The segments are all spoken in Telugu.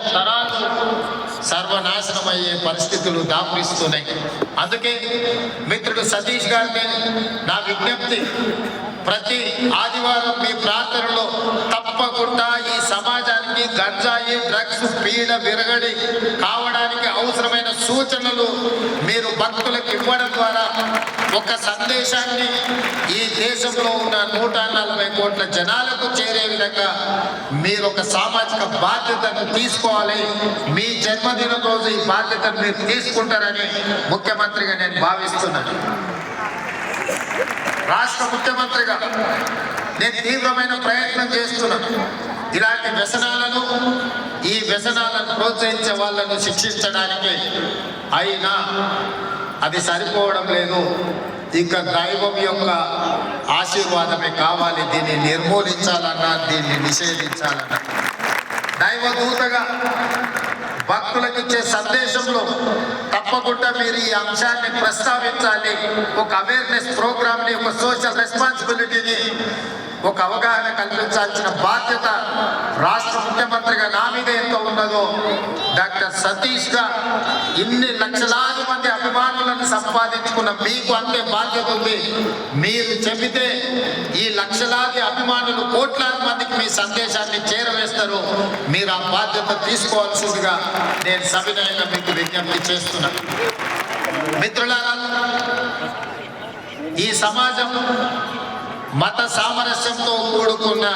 భవిష్యత్ తరాలు సర్వనాశనమయ్యే పరిస్థితులు దాపురిస్తున్నాయి. అందుకే మిత్రుడు సతీష్ గారిని నా విజ్ఞప్తి ప్రతి ఆదివారం మీ ప్రార్థనలో తప్పకుండా ఈ సమాజానికి గంజాయి డ్రగ్స్ పీడ విరగడి కావడానికి అవసరమైన సూచనలు మీరు భక్తులకు ఇవ్వడం ద్వారా ఒక సందేశాన్ని ఈ దేశంలో ఉన్న నూట నలభై కోట్ల జనాలకు చేరే విధంగా మీరు ఒక సామాజిక బాధ్యతను తీసుకోవాలి. మీ జన్మదినం రోజు ఈ బాధ్యతను మీరు తీసుకుంటారని ముఖ్యమంత్రిగా నేను భావిస్తున్నాను. రాష్ట్ర ముఖ్యమంత్రిగా నేను తీవ్రమైన ప్రయత్నం చేస్తున్నాను ఇలాంటి వ్యసనాలను ఈ వ్యసనాలను ప్రోత్సహించే వాళ్ళను శిక్షించడానికి అయినా అది సరిపోవడం లేదు. ఇంకా దైవం యొక్క ఆశీర్వాదమే కావాలి. దీన్ని నిర్మూలించాలన్నా దీన్ని నిషేధించాలన్నా. దైవదూతగా భక్తులకు ఇచ్చే సందేశంలో తప్పకుండా మీరు ఈ అంశాన్ని ప్రస్తావించాలి. ఒక అవేర్నెస్ ప్రోగ్రామ్ని ఒక సోషల్ రెస్పాన్సిబిలిటీని ఒక అవగాహన కల్పించాల్సిన బాధ్యత రాష్ట్ర ముఖ్యమంత్రిగా నా మీద ఎంత ఉన్నదో డాక్టర్ సతీష్గా ఇన్ని లక్షలాది మంది అభిమానులను సంపాదించుకున్న మీకు అంతే బాధ్యత ఉంది. మీరు చెబితే ఈ లక్షలాది అభిమానులు కోట్లాది మందికి మీ సందేశాన్ని చేరవేస్తారు. మీరు ఆ బాధ్యత తీసుకోవాల్సిందిగా నేను సవినయంగా మీకు విజ్ఞప్తి చేస్తున్నాను మిత్రులారా ఈ సమాజం మత సామరస్యంతో కూడుకున్న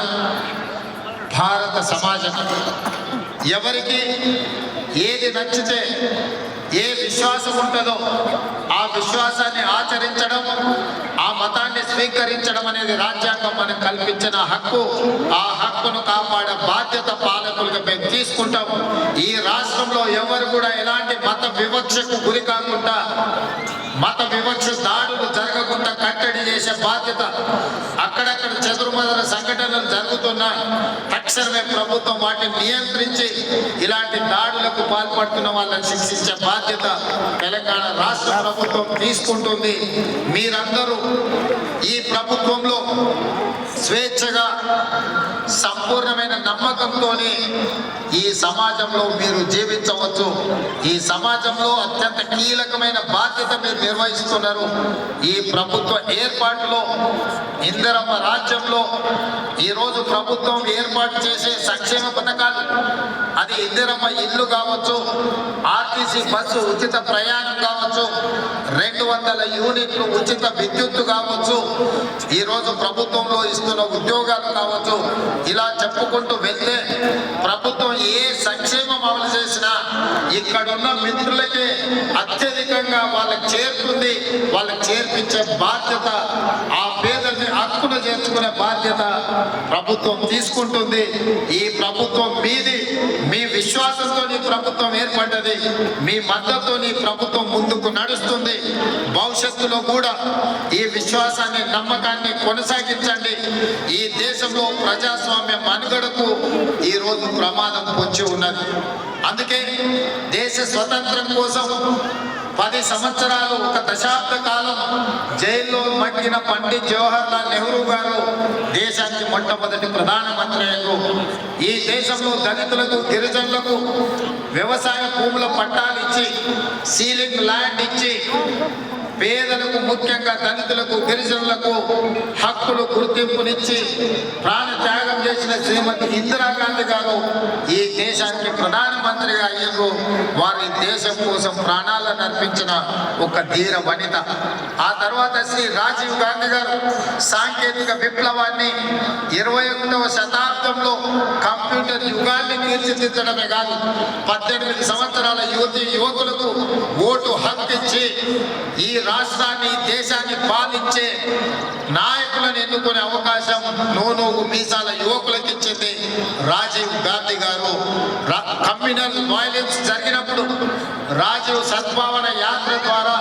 భారత సమాజం. ఎవరికి ఏది నచ్చితే ఏ విశ్వాసం ఉంటుందో ఆ విశ్వాసాన్ని ఆచరించడం ఆ మతాన్ని స్వీకరించడం అనేది రాజ్యాంగం మనకు కల్పించిన హక్కు. ఆ హక్కును కాపాడే బాధ్యత పాలకులుగా మేము తీసుకుంటాం. ఈ రాష్ట్రంలో ఎవరు కూడా ఎలాంటి మత వివక్షకు గురి కాకుండా మత వివక్ష దాడులు జరగకుండా కట్టడి చేసే బాధ్యత అక్కడక్కడ సంఘటనలు జరుగుతున్నాయి. తక్షణమే ప్రభుత్వం వాటిని నియంత్రించి ఇలాంటి దాడులకు పాల్పడుతున్న వాళ్ళని శిక్షించే బాధ్యత తెలంగాణ రాష్ట్ర ప్రభుత్వం తీసుకుంటుంది. మీరందరూ ఈ ప్రభుత్వంలో స్వేచ్ఛగా సంపూర్ణమైన నమ్మకంతో ఈ సమాజంలో మీరు జీవించవచ్చు. ఈ సమాజంలో అత్యంత కీలకమైన బాధ్యత మీరు నిర్వహిస్తున్నారు. ఈ ప్రభుత్వ ఏర్పాటులో ఇందిరమ్మ రాష్ట్రంలో ఈరోజు ప్రభుత్వం ఏర్పాటు చేసే సంక్షేమ పథకాలు అది ఇందిరమ్మ ఇల్లు కావచ్చు ఆర్టీసీ బస్సు ఉచిత ప్రయాణం కావచ్చు రెండు వందల యూనిట్లు ఉచిత విద్యుత్తు కావచ్చు ఈరోజు ప్రభుత్వంలో ఇస్తున్న ఉద్యోగాలు కావచ్చు ఇలా చెప్పుకుంటూ వెళ్తే ప్రభుత్వం ఏ సంక్షేమ అమలు చేసిన ఇక్కడున్న మిత్రులకే అత్యధికంగా వాళ్ళకి చేరుతుంది వాళ్ళకి చేర్పించే బాధ్యత ఆ పేదల్ని హక్కును చేర్చుకునే బాధ్యత ప్రభుత్వం తీసుకుంటుంది. ఈ ప్రభుత్వం మీది మీ విశ్వాసంతో ఈ ప్రభుత్వం ఏర్పడ్డది మీ మద్దతుతో ఈ ప్రభుత్వం ముందుకు నడుస్తుంది. భవిష్యత్తులో కూడా ఈ విశ్వాసాన్ని నమ్మకాన్ని కొనసాగించాలి. కొనసాగించండి ఈ దేశంలో ప్రజాస్వామ్య మనుగడకు ఈ రోజు ప్రమాదం పొంచి ఉన్నది. అందుకే దేశ స్వతంత్రం కోసం పది సంవత్సరాలు ఒక దశాబ్ద కాలం జైల్లో మగ్గిన పండిత్ జవహర్ లాల్ నెహ్రూ గారు దేశానికి మొట్టమొదటి ప్రధానమంత్రి అయ్యారు. ఈ దేశంలో దళితులకు గిరిజనులకు వ్యవసాయ భూముల పట్టాలు ఇచ్చి సీలింగ్ ల్యాండ్ ఇచ్చి పేదలకు ముఖ్యంగా దళితులకు గిరిజనులకు హక్కులు గుర్తింపునిచ్చి ప్రాణ త్యాగం చేసిన శ్రీమతి ఇందిరాగాంధీ గారు ఈ దేశానికి ప్రధానమంత్రిగా అయ్యారు. వారి దేశం కోసం ప్రాణాలను అర్పించిన ఒక ధీర వనిత. ఆ తర్వాత శ్రీ రాజీవ్ గాంధీ గారు సాంకేతిక విప్లవాన్ని ఇరవై ఒకటవ శతాబ్దంలో కంప్యూటర్ యుగాన్ని తీర్చిదిద్దడమే కాదు పద్దెనిమిది సంవత్సరాల యువతి యువకులకు ఓటు హక్కుచ్చి ఈ రాష్ట్రాన్ని దేశాన్ని పాలించే నాయకులను ఎన్నుకునే అవకాశం నూనూగు మీసాల యువకులకు ఇచ్చింది రాజీవ్ గాంధీ గారు. కమ్యూనల్ వైలెన్స్ జరిగినప్పుడు రాజీవ్ సద్భావన యాత్ర ద్వారా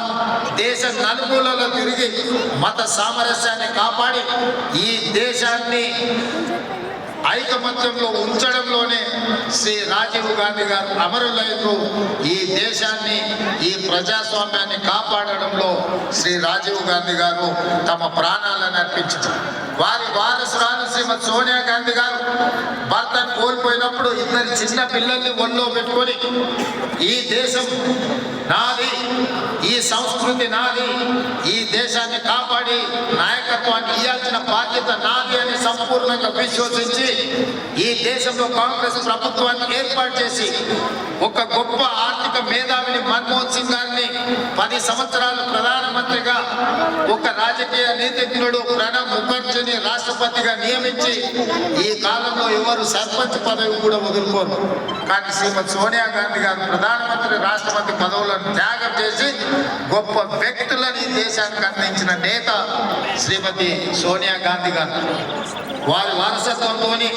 దేశ నలుమూలలో తిరిగి మత సామరస్యాన్ని కాపాడి ఈ దేశాన్ని ఐకమత్యంలో ఉంచడంలోనే శ్రీ రాజీవ్ గాంధీ గారు అమరులైపు ఈ దేశాన్ని ఈ ప్రజాస్వామ్యాన్ని కాపాడడం రాజీవ్ గాంధీ గారు తమ ప్రాణాలను అర్పించారు. వారి వారసురాలు శ్రీమతి సోనియా గాంధీ గారు భర్తను కోల్పోయినప్పుడు ఇద్దరు చిన్న పిల్లల్ని ఒళ్ళో పెట్టుకొని ఈ దేశం నాది ఈ సంస్కృతి నాది ఈ దేశాన్ని కాపాడి నాయకత్వాన్ని ఇవ్వాల్సిన బాధ్యత నాది అని సంపూర్ణంగా విశ్వసించి ఈ దేశంలో కాంగ్రెస్ ప్రభుత్వాన్ని ఏర్పాటు చేసి ఒక గొప్ప ఆర్థిక మేధావిని మన్మోహన్ సింగ్ గారిని పది సంవత్సరాలు ప్రధానమంత్రిగా ఒక రాజకీయ నీతిజ్ఞుడు ప్రణబ్ ముఖర్జీని రాష్ట్రపతిగా నియమించి ఈ కాలంలో ఎవరు సర్పంచ్ పదవి కూడా వదులుకోరు. కానీ శ్రీమతి సోనియా గాంధీ గారు ప్రధానమంత్రి రాష్ట్రపతి పదవులను త్యాగం చేసి గొప్ప వ్యక్తులను ఈ దేశానికి అందించిన నేత శ్రీమతి సోనియా గాంధీ గారు. వారి వారసత్వంలోని